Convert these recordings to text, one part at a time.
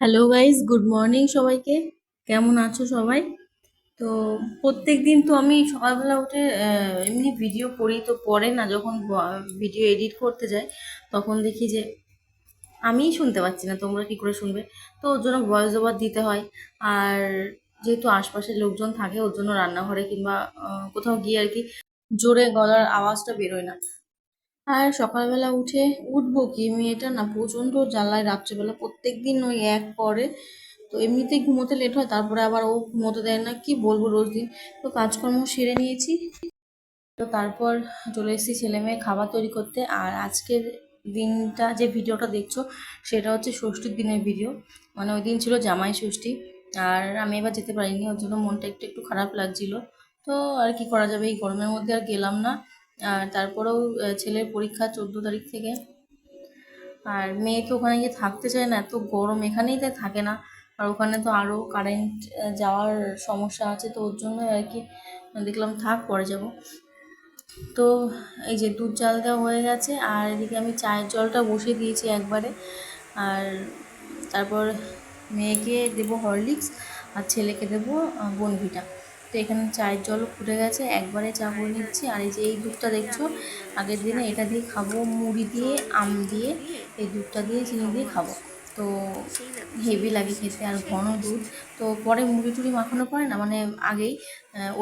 Hello guys good morning সবাইকে। কেমন আছো সবাই? তো প্রত্যেক দিন তো আমি সকালবেলা উঠে এমনি ভিডিও করি, তো পরে না যখন ভিডিও এডিট করতে যাই, তখন দেখি যে আমিই শুনতে পাচ্ছি না, তোমরা কি করে শুনবে? তো ওর জন্য ভয়েস ওভার দিতে হয়। আর যেহেতু আশপাশের লোকজন থাকে, ওর জন্য রান্নাঘরে কিংবা কোথাও গিয়ে আর কি জোরে গলার আওয়াজটা বেরোয় না। আর সকালবেলা উঠে উঠবো কি? মেয়েটা না প্রচণ্ড জ্বালায় রাত্রেবেলা। প্রত্যেক দিন ওই এক করে তো এমনিতেই ঘুমোতে লেট হয়, তারপরে আবার ও ঘুমোতে দেয় না। কি বলব রোজ দিন? তো কাজকর্ম সেরে নিয়েছি। তো তারপর চলে এসেছি ছেলে মেয়ে খাবার তৈরি করতে। আর আজকের দিনটা যে ভিডিওটা দেখছ, সেটা হচ্ছে ষষ্ঠীর দিনের ভিডিও। মানে ওই দিন ছিল জামাই ষষ্ঠী। আর আমি এবার যেতে পারিনি, ওর জন্য মনটা একটু একটু খারাপ লাগছিল। তো আর কি করা যাবে? এই গরমের মধ্যে আর গেলাম না। আর তারপরেও ছেলের পরীক্ষা চোদ্দ তারিখ থেকে। আর মেয়ে তো ওখানে গিয়ে থাকতে চায় না, এত গরম, এখানেই তাই থাকে না। আর ওখানে তো আরও কারেন্ট যাওয়ার সমস্যা আছে, তো ওর জন্য আর কি দেখলাম থাক, পরে যাব। তো এই যে দুধ চাল দেওয়া হয়ে গেছে, আর এদিকে আমি চায়ের জলটা বসিয়ে দিয়েছি একবারে। আর তারপর মেয়েকে দেবো হরলিক্স, আর ছেলেকে দেবো বনভিটা। তো এখানে চায়ের জল ফুটে গেছে, একবারে চা করে নিচ্ছি। আর এই যে এই দুধটা দেখছ, আগের দিনে এটা দিয়ে খাব মুড়ি দিয়ে, আম দিয়ে, এই দুধটা দিয়ে, চিনি দিয়ে খাব। তো হেভি লাগে খেতে আর ঘন দুধ। তো পরে মুড়ি টুড়ি মাখানো পরে না মানে আগেই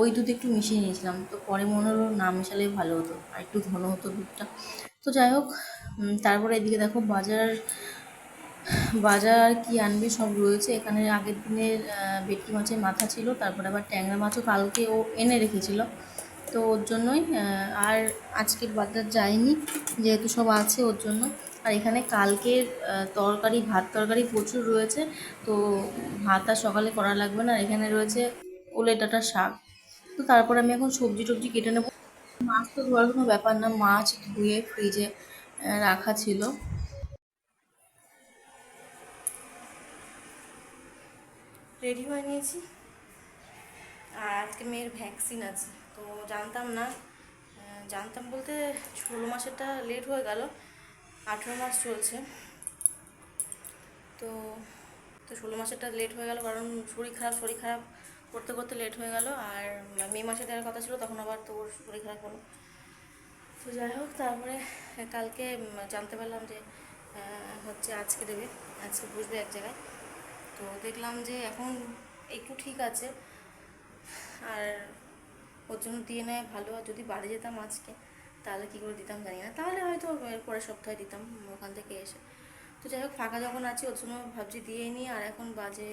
ওই দুধ একটু মিশিয়ে নিয়েছিলাম। তো পরে মনে হলো না মেশালে ভালো হতো, আর একটু ঘন হতো দুধটা। তো যাই হোক তারপরে এদিকে দেখো বাজার বাজার কি আনবে সব রয়েছে। এখানে আগের দিনের ভেটকি মাছের মাথা ছিল, তারপরে আবার ট্যাংরা মাছও কালকে ও এনে রেখেছিল। তো ওর জন্যই আর আজকে বাজার যায়নি, যেহেতু সব আছে ওর জন্য। আর এখানে কালকের তরকারি, ভাত তরকারি প্রচুর রয়েছে, তো ভাত আর সকালে করা লাগবে না। এখানে রয়েছে ওলে ডাঁটা শাক। তো তারপর আমি এখন সবজি টবজি কেটে নেব। মাছ তো ধোয়ার কোনো ব্যাপার না, মাছ ধুয়ে ফ্রিজে রাখা ছিল। রেডি হয়ে নিয়েছি। আর আজকে মেয়ের ভ্যাকসিন আছে। তো জানতাম না জানতাম বলতে ষোলো মাসেরটা লেট হয়ে গেল, আঠেরো মাস চলছে। তো তো ষোলো মাসেরটা লেট হয়ে গেল, কারণ শরীর খারাপ শরীর খারাপ করতে করতে লেট হয়ে গেল। আর মে মাসে দেওয়ার কথা ছিল, তখন আবার তোর শরীর খারাপ হলো। তো যাই হোক, তারপরে কালকে জানতে পারলাম যে হচ্ছে আজকে দেবে, আজকে বসবে এক জায়গায়। তো দেখলাম যে এখন একটু ঠিক আছে। আর ওর জন্য দিয়ে নেয় ভালো, আর যদি বাড়ি যেতাম আজকে, তাহলে কী করে দিতাম জানি না। তাহলে হয়তো এর পরের সপ্তাহে দিতাম, ওখান থেকে এসে। তো যাই হোক, ফাঁকা যখন আছি, ওর জন্য ভাবছি দিয়ে নিই। আর এখন বাজে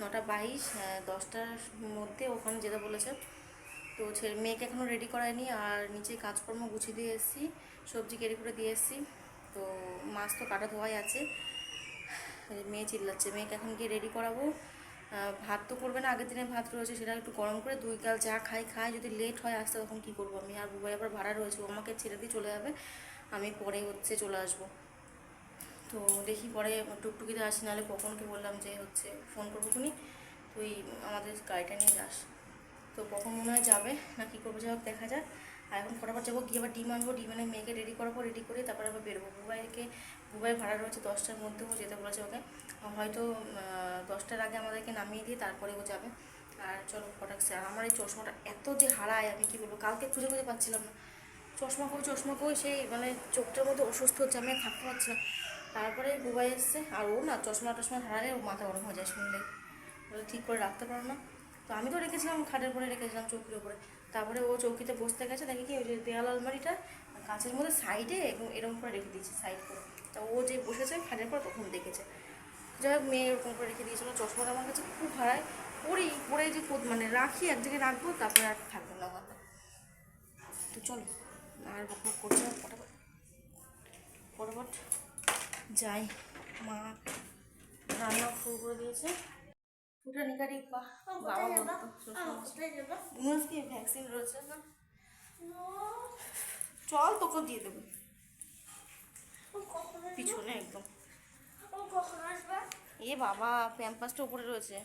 নটা বাইশ দশটার মধ্যে ওখানে যেতে বলেছে। তো ছেলে মেয়েকে এখনও রেডি করায়নি, আর নিচে কাজকর্ম গুছিয়ে দিয়ে এসেছি, সবজি কেটে করে দিয়ে এসেছি। তো মাছ তো কাটা ধোয়াই আছে। মেয়ে চিল্লাচ্ছে। মেয়েকে এখন গিয়ে রেডি করাবো। ভাত তো করবে না, আগের দিনে ভাত রয়েছে, সেটা একটু গরম করে দুই কাল যা খাই খাই, যদি লেট হয় আসতে, তখন কী করব আমি? আর বুবাই আবার ভাড়া রয়েছে আমাকে ছেড়ে দিয়ে চলে যাবে, আমি পরে হচ্ছে চলে আসব। তো দেখি পরে টুকটুকিতে আসি, নাহলে কখনকে বললাম যে হচ্ছে ফোন করব খুনি, তুই আমাদের গাড়িটা নিয়ে যাস। তো কখন মনে হয় যাবে, না কী করব যাই দেখা যাক। আর এখন ফটাফট যাব, গিয়ে আবার ডিম আনব, ডিম এনে মেয়েকে রেডি করাবো রেডি করে তারপরে আবার বেরোবো। বুবাইকে, বুবাই ভাড়া রয়েছে দশটার মধ্যেও যেতে বলেছে ওকে। হয়তো দশটার আগে আমাদেরকে নামিয়ে দিয়ে তারপরে ও যাবে। আর চলো ফটাক আর আমার এই চশমাটা এত যে হারায়, আমি কি বলব, কালকে খুঁজে খুঁজে পাচ্ছিলাম না। চশমা কই চশমা কই সেই মানে চোখটার মধ্যে অসুস্থ হচ্ছে, আমি থাকতে পারছি না। তারপরে বুবাই এসছে, আর ও না চশমা টশমা হারালে ও মাথা গরম হয়ে যায় শুনলে ঠিক করে রাখতে পারো না। তো আমি তো রেখেছিলাম, খাটের উপরে রেখেছিলাম চোখের উপরে। তারপরে ও চৌকিতে বসতে গেছে, দেখি কি ওই যে দেয়াল আলমারিটা কাঁচের মধ্যে সাইডে এবং এরকম করে রেখে দিয়েছে, সাইড করে। তা ও যে বসেছে ফ্যানের পর তখন দেখেছে। যাই হোক, মেয়ে এরকম করে রেখে দিয়েছিল, চশমাটা আমার কাছে খুব হারায় পরি পরে যে মানে রাখি এক জায়গায় রাখব, তারপরে আর থাকব না আমার। তো চলো, আর বকবক করছে ফটাফট ফটাফট যাই। মা রান্না শুরু করে দিয়েছে। বাবা বলতো ভ্যাকসিন রয়েছে? না। চল তোকে দিয়ে দেবো। পিছনে একদম। এ বাবা প্যাম্পাসটা উপরে রয়েছে।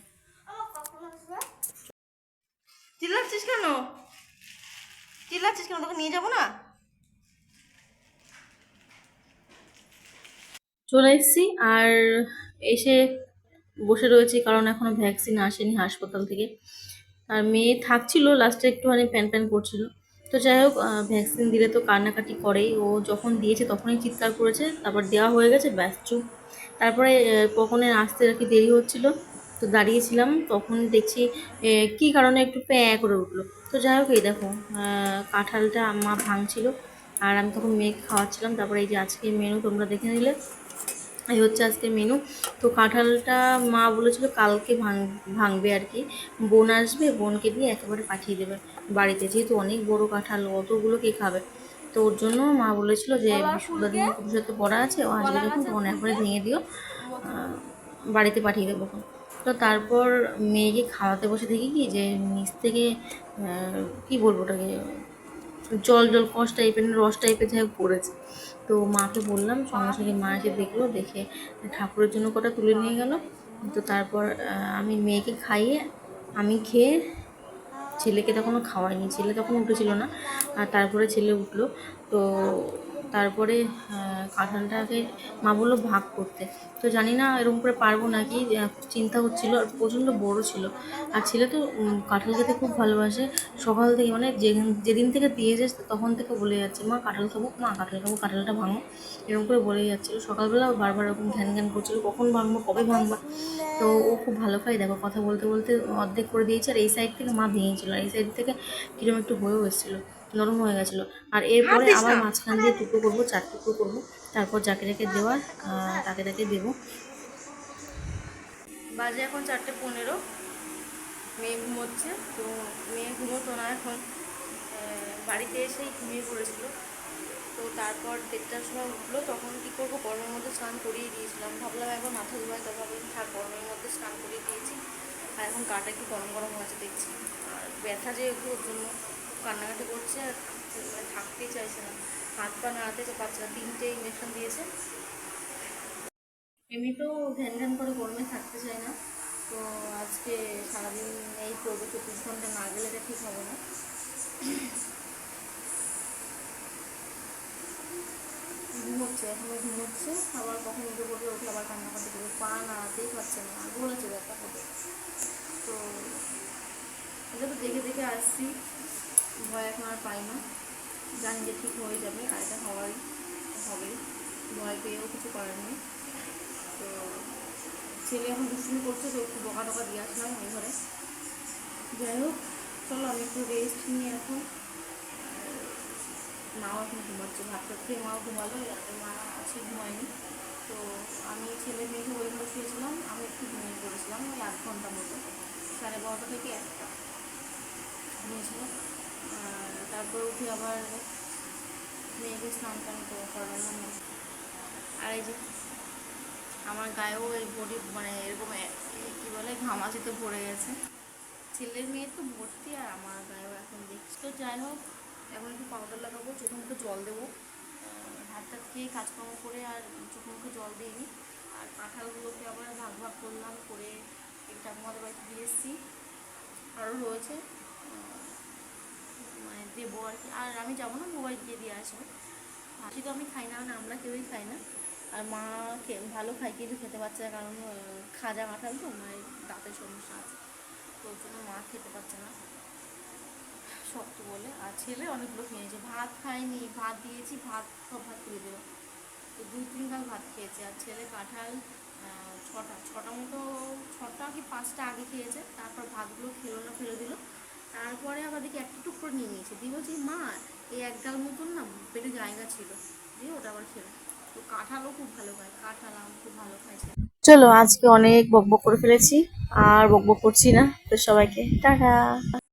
চিল্লাচ্ছিস কেন? চিল্লাচ্ছিস কেন? তোকে নিয়ে যাব না? চলে এসেছি আর এসে বসে রয়েছি, কারণ এখনও ভ্যাকসিন আসেনি হাসপাতাল থেকে। আর মেয়ে থাকছিল লাস্টে একটুখানি প্যান প্যান করছিল। তো যাই হোক ভ্যাকসিন দিলে তো কান্নাকাটি করেই। ও যখন দিয়েছে তখনই চিৎকার করেছে, তারপর দেওয়া হয়ে গেছে, ব্যাস, চুপ। তারপরে কখনো আসতে আর কি দেরি হচ্ছিল। তো দাঁড়িয়েছিলাম, তখন দেখছি কী কারণে একটু প্যাঁ করে উঠল। তো যাই হোক, এই দেখো কাঁঠালটা মা ভাঙছিল। আর আমি তখন মেয়েকে খাওয়াচ্ছিলাম। তারপরে এই যে আজকে মেনু তোমরা দেখে নিলে। এই হচ্ছে আজকে মেনু তো কাঁঠালটা মা বলেছিল কালকে ভাঙ ভাঙবে আর কি। বোন আসবে বোনকে দিয়ে একেবারে পাঠিয়ে দেবে বাড়িতে। যেহেতু অনেক বড় কাঁঠাল অতগুলো কে খাবে? তো ওর জন্য মা বলেছিল যে বৃহস্পতিবার দিন ভবিষ্যতে পড়া আছে ও আসবে যখন তখন একবারে ভেঙে দিও বাড়িতে পাঠিয়ে দেবো তো তারপর মেয়েকে খাওয়াতে বসে দেখি কি যে নিচ থেকে কি বলব ওটাকে? জল জল কষ টাইপের, রস টাইপের যাই পড়েছে। তো মাকে বললাম, সঙ্গে সঙ্গে মা এসে দেখল, দেখে ঠাকুরের জন্য কটা তুলে নিয়ে গেল। তো তারপর আমি মেয়েকে খাইয়ে, আমি খেয়ে ছেলেকে তখনও খাওয়াইনি। ছেলে তখন উঠেছিল না, আর তারপরে ছেলে উঠল। তো তারপরে কাঁঠালটাকে মা বলল ভাগ করতে। তো জানি না এরকম করে পারব নাকি চিন্তা হচ্ছিল আর প্রচণ্ড বড় ছিল। আর ছেলে তো কাঁঠাল খেতে খুব ভালোবাসে। সকাল থেকে মানে যেদিন থেকে দিয়েছে তখন থেকে বলে যাচ্ছে, মা, কাঁঠাল খাব, মা, কাঁঠাল খাব, কাঁঠালটা ভাঙো। এরকম করে বলে যাচ্ছিল। সকালবেলা বারবার এরকম ধ্যান জ্ঞান করছিল, কখন ভাঙবো, কবে ভাঙবা? তো ও খুব ভালো খায় দেখো, কথা বলতে বলতে অর্ধেক করে দিয়েছে আর এই সাইড থেকে মা ভেঙেছিল। আর এই সাইড থেকে কীরকম একটু হয়েও এসেছিল। নরম হয়ে গেছিল। আর এরপরে আবার মাঝখান দিয়ে টুকরো করব চার টুকরো করব। তারপর যাকে যাকে দেওয়ার তাকে তাকে দেবো। বাজে এখন চারটে পনেরো। মেয়ে ঘুমোচ্ছে তো মেয়ে ঘুমোতো না এখন। বাড়িতে এসেই ঘুমিয়ে পড়েছিল। তো তারপর দেড়টার সময় উঠল তখন কী করব? গরমের মধ্যে স্নান করিয়ে দিয়েছিলাম। ভাবলাম একবার মাথা ধোয়াই তো ভাবলাম থাক গরমের মধ্যে স্নান করিয়ে দিয়েছি। আর এখন গাটা একটু গরম গরম হয়েছে দেখছি। আর ব্যথা যেহেতু ওর জন্য কান্নাকাটি করছে আর থাকতেই চাইছে না। হাত পা নাড়াতে পারছে না তিনটে ইঞ্জেকশন দিয়েছে। এমনিতেও ধ্যান ধ্যান করে গরমে থাকতে চায় না। তো আজকে সারাদিন এই করব চব্বিশ ঘণ্টা না গেলে এটা ঠিক হবে না। ঘুমোচ্ছে এখনও ঘুমোচ্ছে আবার কখন উঠে পড়বে উঠে আবার কান্নাকাটি করবে। পা নাড়াতেই পারছে না। বলেছে ব্যাপার হবে তো এটা তো দেখে দেখে আসছি। ভয় এখন আর পাই না। জানি যে ঠিক হয়ে যাবে, আর এটা হওয়ারই হবেই ভয় পেয়েও কিছু করার নেই। তো ছেলে এখন দুষ্টুমি করছে, তো একটু বকা টকা দিয়ে আসলাম ওই ঘরে। যাই হোক, চলো আমি একটু রেস্ট নিয়ে এখন মাও এখন ঘুমাচ্ছে, ভাতটা খেয়ে মাও ঘুমালো রাতে মা আছে ঘুমায়নি। তো আমি ছেলে মেয়েকে ওই ঘরে শুয়েছিলাম, আমি একটু ঘুমিয়ে পড়েছিলাম ওই আধ ঘণ্টা মতো, সাড়ে বারোটা থেকে একটা। ঘুমিয়েছিলাম তারপর উঠে আবার মেয়েকে স্নান টান করে করালাম। আর এই যে আমার গায়েও এই বডি মানে এরকম কী বলে ঘামাচিতে ভরে গেছে। ছেলের মেয়ে তো ভর্তি আর আমার গায়েও এখন দেখছি। তো যাই হোক, এখন একটু পাউডার লাগাবো, চোখে মুখে জল দেবো। হাত টাত খেয়ে কাজকর্ম করে আর চোখে মুখে জল দিইনি। আর কাঁঠালগুলোকে আবার ভাগ ভাগ করলাম, করে এই ঠাকুমাদের বাড়িতে দিয়ে এসেছি। আরও রয়েছে। মানে দেবো আর কি আর আমি যাব না, মোবাইল দিয়ে দিয়ে আসব। হাসি তো আমি খাই না মানে আমরা কেউই খাই না। আর মা ভালো খায়, কিন্তু খেতে পারছে না, কারণ খাজা কাঁঠাল তো, মায়ের দাঁতের সমস্যা আছে। তো জন্য মা খেতে পারছে না। শক্ত বলে, আর ছেলে অনেকগুলো খেয়েছে। ভাত খায়নি, ভাত দিয়েছি, ভাত, সব ভাত তুলে দিল। তো দুই, তিন গাল ভাত খেয়েছে। আর ছেলে কাঁঠাল ছটা ছটা মতো, ছটা কি পাঁচটা আগে খেয়েছে। তারপর ভাতগুলো খেলো না, ফেলে দিল। তারপরে আবার দেখি একটা টুকরো নিয়ে নিয়েছে। দিয়ে বলছি মা, এই এক গাল মতন না পেটে জায়গা ছিল। দিয়ে ওটা আবার খেলো। তো কাঁঠালও খুব ভালো খায়, কাঁঠাল, আম খুব ভালো খাইছে চলো, আজকে অনেক বকবক করে ফেলেছি। আর বকবক করছি না। তো সবাইকে, টাটা!